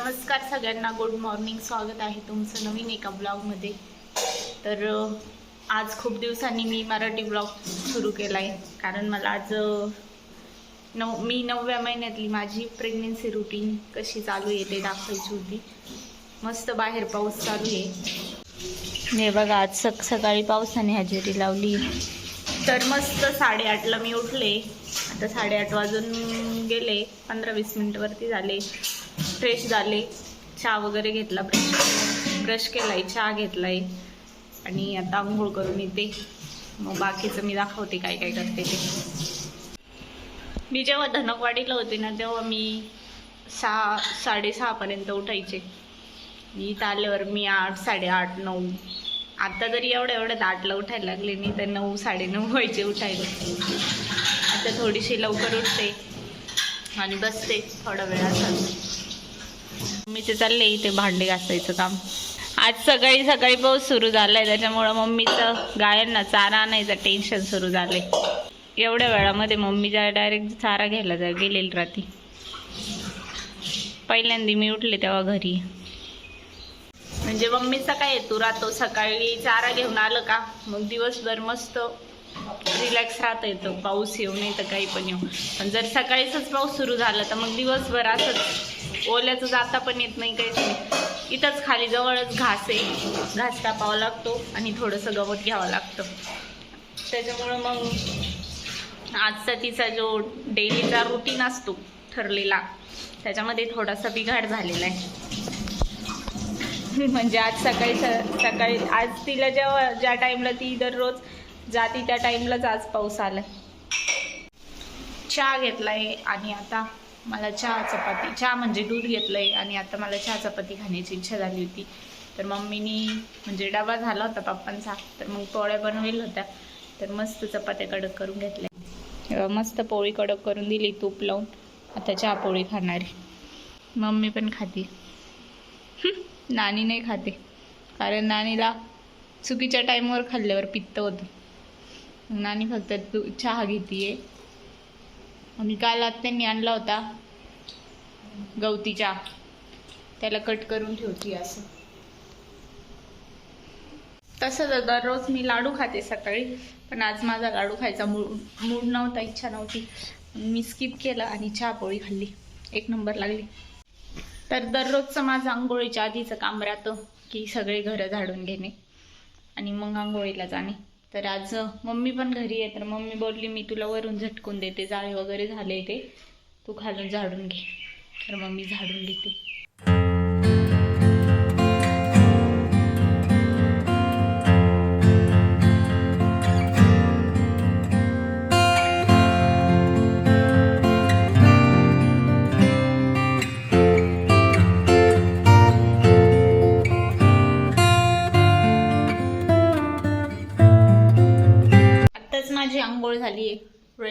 नमस्कार सगळ्यांना. Good morning स्वागत आहे तुमचं नवीन एका ब्लॉगमध्ये तर आज खूप दिवसांनी मी मराठी ब्लॉग सुरू केला आहे कारण मला आज नव नऊ मी नवव्या महिन्यातली माझी प्रेग्नेन्सी रुटीन कशी चालू आहे ते दाखवायची होती. मस्त बाहेर पाऊस चालू आहे. हे बघा आज सक सकाळी पावसाने हजेरी लावली. तर मस्त साडेआठला मी उठले. आता साडेआठ वाजून गेले. पंधरा वीस मिनिटवरती झाले. फ्रेश झाले. चहा वगैरे घेतला ब्रश ब्रश केलाय चहा घेतलाय. आणि आता आंघोळ करून येते. मग बाकीचं मी दाखवते काय काय करते ते. मी जेव्हा धनकवाडीला होते ना तेव्हा मी सहा साडेसहापर्यंत उठायचे. मी इथं आल्यावर मी आठ साडेआठ नऊ. आता जरी एवढ्या एवढ्यात आठला उठायला लागले. नाही तर नऊ साडेनऊ व्हायचे उठायला. आता थोडीशी लवकर उठते. आणि बसते थोडा वेळ असा. मम्मीचे चालले इथे भांडे घासायचं काम. आज सकाळी सकाळी पाऊस सुरू झालाय त्याच्यामुळं मम्मीचं गायांना चारा आणायचं टेन्शन सुरू झालंय. एवढ्या वेळामध्ये मम्मी जा डायरेक्ट चारा घ्यायला जा गेलेली रात्री पहिल्यांदा मी उठले तेव्हा घरी. म्हणजे मम्मीचा काय येतो राहतो. सकाळी चारा घेऊन आलं का? मग दिवसभर मस्त रिलॅक्स राहता येतं. पाऊस येऊ नाही तर काही पण येऊ. पण जर सकाळीच पाऊस सुरू झाला तर मग दिवसभर असंच ओल्याचं जाता पण येत नाही काहीच नाही. इथंच खाली जवळच घास आहे. घास कापावा लागतो आणि थोडंसं गवत घ्यावं लागतं. त्याच्यामुळं मग आजचा तिचा जो डेलीचा रुटीन असतो ठरलेला त्याच्यामध्ये थोडासा बिघाड झालेला आहे. म्हणजे आज सकाळी सकाळी आज तिला जेव्हा ज्या टाईमला ती दररोज जाती त्या टाईमलाच आज पाऊस आलाय. चहा घेतलाय आणि आता मला चहा चपाती. चहा म्हणजे दूध घेतलंय आणि आता मला चहा चपाती खाण्याची इच्छा झाली होती. तर मम्मीनी म्हणजे डबा झाला होता पप्पांचा. तर मग पोळ्या बनवेल होत्या. तर मस्त चपात्या कडक करून घेतल्या. मस्त पोळी कडक करून दिली तूप लावून. आता चहा पोळी खाणारी मम्मी पण खाती. नानी नाही खाते. कारण नानीला चुकीच्या टाईमवर खाल्ल्यावर पित्त होतं. नानी फक्त तू चहा घेतीये. आणि काल आत्यांनी आणला होता गवती चहा. त्याला कट करून ठेवती असं. तसं तर दररोज मी लाडू खाते सकाळी पण आज माझा लाडू खायचा मूड मूड नव्हता इच्छा नव्हती. मी स्किप केलं आणि चहा पोळी खाल्ली. एक नंबर लागली. तर दररोजचं माझं आंघोळीच्या आधीचं काम राहतं की सगळे घरं झाडून घेणे. आणि मग आंघोळीला जाणे. तर आज मम्मी पण घरी आहे तर मम्मी बोलली मी तुला वरून झटकून देते जाळे वगैरे झाले ते. तू खालून झाडून घे. तर मग मी झाडून घेते.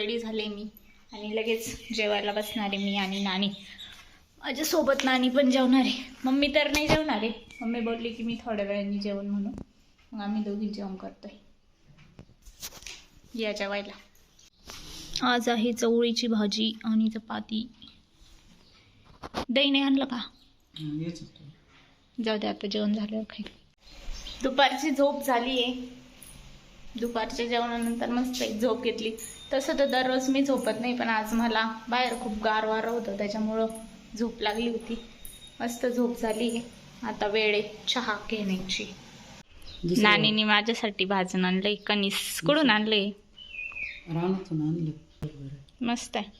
रेडी झाले मी. आणि लगेच जेवायला बसणार आहे मी आणि नानी. माझ्यासोबत नानी पण जेवणार आहे. मम्मी तर नाही जेवणार आहे. मम्मी बोलली की मी थोड्या वेळाने जेवण म्हणून. मग आम्ही दोघी जेवण करतोय. या जेवायला. आज आहे चवळीची भाजी आणि चपाती. दही नाही आणलं का? जाऊ दे आता जेवण झाल्यावर खाईल. दुपारची झोप झाली आहे दुपारच्या जेवणानंतर मस्त एक झोप घेतली. तसं तर दररोज मी झोपत नाही पण आज मला बाहेर खूप गार वारं होतं त्याच्यामुळं झोप लागली होती. मस्त झोप झाली. आता वेळ आहे चहा घेण्याची. नानीने माझ्यासाठी भाजून आणलंय कणीस कुठून आणलंय? रानातून आणलं. मस्त आहे.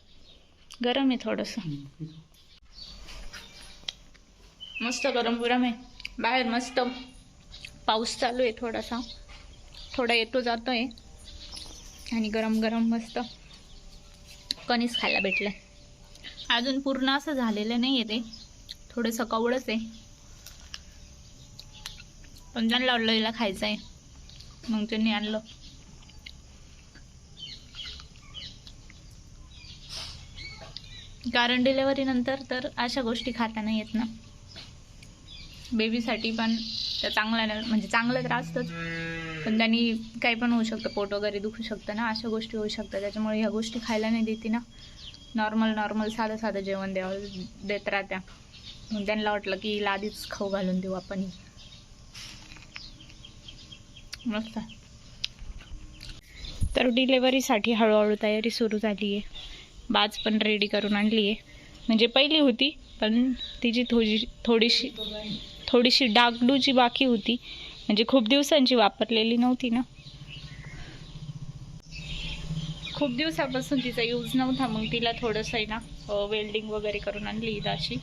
गरम आहे थोडंसं. मस्त गरम गरम आहे. बाहेर मस्त पाऊस चालू आहे थोडासा थोडा येतो जातो आहे आणि गरम गरम मस्त कणीस खायला भेटलं अजून पूर्ण असं झालेलं नाही आहे ते. थोडंसं कवळच आहे. पण त्यांना हिला खायचं आहे मग त्यांनी आणलं. कारण डिलेवरीनंतर तर अशा गोष्टी खाता नाही येत ना. बेबीसाठी पण तर चांगल्या म्हणजे चांगलं तर असतंच. पण त्यांनी काही पण होऊ शकतं पोट वगैरे दुखू शकतं ना अशा गोष्टी होऊ शकतात. त्याच्यामुळे ह्या गोष्टी खायला नाही देते ना. नॉर्मल नॉर्मल साधं साधं जेवण द्यावं देत राहत्या. मग त्यांना वाटलं की हिला आधीच खाऊ घालून देऊ आपण. मस्त. तर डिलेवरीसाठी हळूहळू तयारी सुरू झाली आहे बाज पण रेडी करून आणली आहे म्हणजे पहिली होती पण तिची थोडी थोडीशी थोडीशी डागडूची बाकी होती. म्हणजे खूप दिवसांची वापरलेली नव्हती ना. खूप दिवसापासून तिचा यूज नव्हता मग तिला थोडंसं आहे ना वेल्डिंग वगैरे करून आणली अशी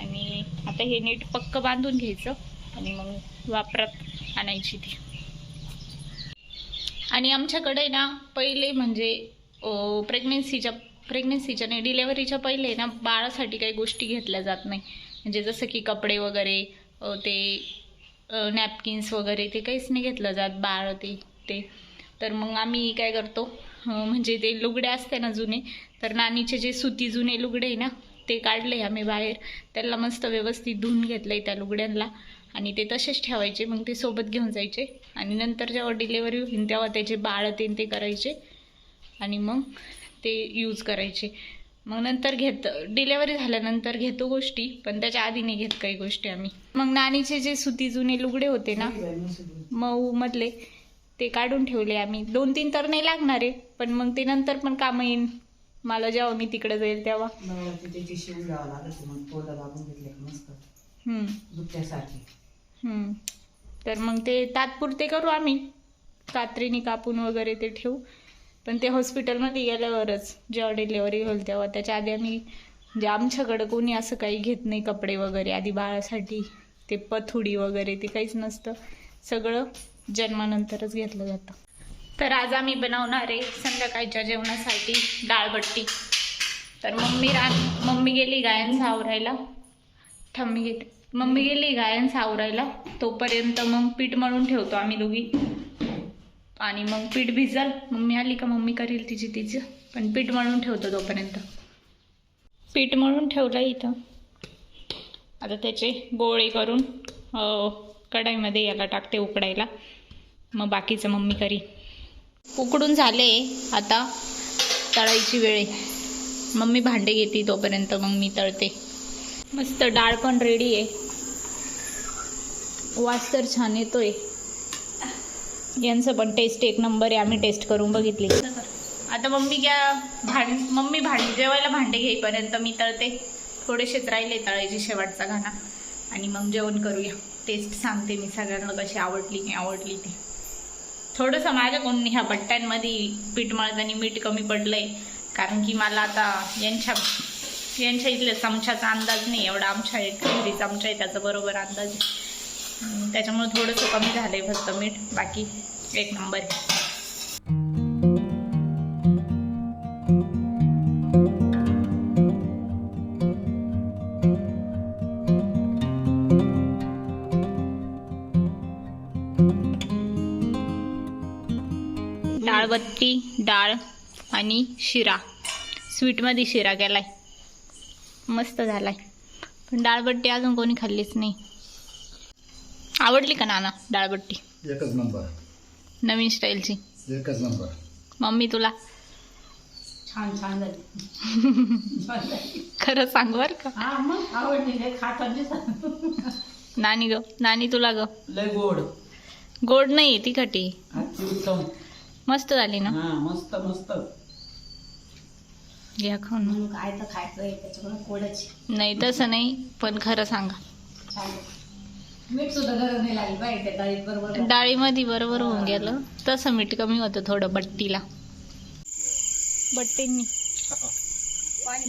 आणि आता हे नीट पक्क बांधून घ्यायचं आणि मग वापरात आणायची ती. आणि आमच्याकडे ना पहिले म्हणजे प्रेग्नेन्सीच्या प्रेग्नेन्सीच्या नाही डिलेवरीच्या पहिले ना बाळासाठी काही गोष्टी घेतल्या जात नाही. म्हणजे जसं की कपडे वगैरे ते नॅपकिन्स वगैरे ते काहीच नाही घेतलं जात बाळ ते ते. तर मग आम्ही काय करतो म्हणजे ते लुगडे असते ना जुने तर नानीचे जे सुती जुने लुगडे आहे ना ते काढले आम्ही बाहेर. त्याला मस्त व्यवस्थित धुवून घेतलंय त्या लुगड्यांना आणि ते तसेच ठेवायचे मग ते सोबत घेऊन जायचे. आणि नंतर जेव्हा डिलेवरी होईल तेव्हा त्याचे बाळ ते करायचे आणि मग ते यूज करायचे. मग नंतर घेत डिलेवरी झाल्यानंतर घेतो गोष्टी पण त्याच्या आधी नाही घेत काही गोष्टी आम्ही. मग नानीचे जे सुती जुने लुगडे होते ना मऊ मधले ते काढून ठेवले आम्ही. दोन तीन तर नाही लागणार आहे पण मग ते नंतर पण काम येईन. मला जेव्हा मी तिकडे जाईल तेव्हा. तर मग ते तात्पुरते करू आम्ही. कात्रीने कापून वगैरे ते ठेवू. पण ते हॉस्पिटलमध्ये गेल्यावरच जेव्हा डिलेवरी होईल तेव्हा. त्याच्या आधी आम्ही म्हणजे आमच्याकडं कोणी असं काही घेत नाही कपडे वगैरे. आधी बाळासाठी ते पथुडी वगैरे ते काहीच नसतं. सगळं जन्मानंतरच घेतलं जातं. तर आज आम्ही बनवणार आहे संध्याकाळच्या जेवणासाठी डाळबट्टी. तर मम्मी रान मम्मी गेली गायन सावरायला. ठम्मी घेते. मम्मी गेली गायन सावरायला. तोपर्यंत मग पीठ मळून ठेवतो आम्ही दोघी. आणि मग पीठ भिजल. मम्मी आली का मम्मी करेल तिची तिचं. पण पीठ मळून ठेवतो तोपर्यंत. पीठ मळून ठेवलं इथं. आता त्याचे गोळे करून कढाईमध्ये याला टाकते उकडायला. मग बाकीचं मम्मी करी. उकडून झाले आता तळायची वेळ. मम्मी भांडे घेते तोपर्यंत मग मी तळते. मस्त डाळ पण रेडी आहे. वास तर छान येतोय. यांचं पण टेस्ट एक नंबर आहे आम्ही टेस्ट करून बघितली. आता मम्मी घ्या भांड मम्मी भांड जेवायला भांडे घेईपर्यंत मी तळते. थोडेसेच राहिले तळायचे शेवटचा घाणा. आणि मग जेवण करूया. टेस्ट सांगते मी सगळ्यांना कशी आवडली नाही आवडली ते. थोडंसं माझ्या माझ्याकडून ह्या पट्ट्यांमध्ये पीठ मळताना मीठ कमी पडलंय. कारण की मला आता यांच्या यांच्या इथल्या चमच्याचा अंदाज नाही एवढा. आमच्या घरी चमचा आहे त्याचा बरोबर अंदाज आहे. त्याच्यामुळे थोडंसं कमी झालंय फक्त मीठ. बाकी एक नंबर आहे. डाळबत्ती डाळ आणि शिरा. स्वीटमध्ये शिरा केलाय. मस्त झालाय. पण डाळबट्टी अजून कोणी खाल्लीच नाही. आवडली का नाना डाळबट्टी? एकच नंबर. नवीन स्टाईलची. एकच नंबर. मम्मी तुला? छान छान झाली. खरं सांग बर का. हा मग आवडली नानी ग नानी तुला ग. लय गोड. गोड नाही तिखटी मस्त झाली ना? हा मस्त मस्त. घ्या खाऊन. म्हणून काय तर खायचं नाही तसं नाही पण खरं सांगा. मीठ सुद्धा गरज नाही लागली पाहिजे त्या डाळीत बरोबर डाळीमध्ये बरोबर होऊन गेलं. तसं मीठ कमी होतं थोडं बट्टीला. बट्टींनी.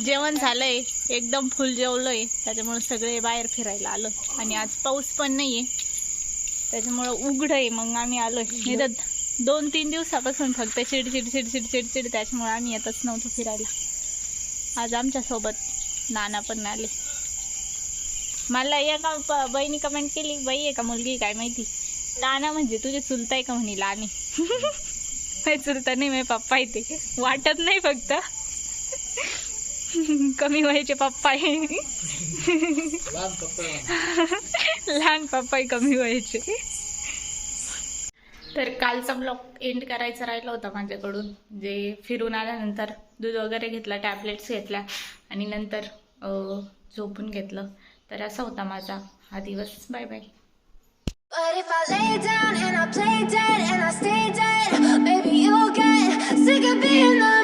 जेवण झालंय. एकदम फुल जेवलंय. त्याच्यामुळे सगळे बाहेर फिरायला आलो. आणि आज पाऊस पण नाहीये. त्याच्यामुळं उघड आहे. मग आम्ही आलोय. नाही दोन तीन दिवसापासून फक्त चिडचिड चिडचिड चिडचिड त्याच्यामुळे आम्ही येतच नव्हतो फिरायला. आज आमच्यासोबत नाना पण आले. मला एका बहिणी कमेंट केली बाई आहे का मुलगी काय माहिती? लाना म्हणजे तुझे चुलता आहे का? म्हणे लाने. नाही चुलता नाही माझे पप्पा आहे ते. वाटत नाही फक्त. कमी वयाचे पप्पा आहे. लहान पप्पा आहे कमी वयाचे. तर कालचा ब्लॉग एंड करायचा राहिला होता माझ्याकडून. जे फिरून आल्यानंतर दूध वगैरे घेतला टॅबलेट्स घेतल्या आणि नंतर झोपून घेतलं. तर असा होता माझा हा दिवस. Bye bye But if I lay down and I play dead and I stay dead, maybe you'll get sick of being the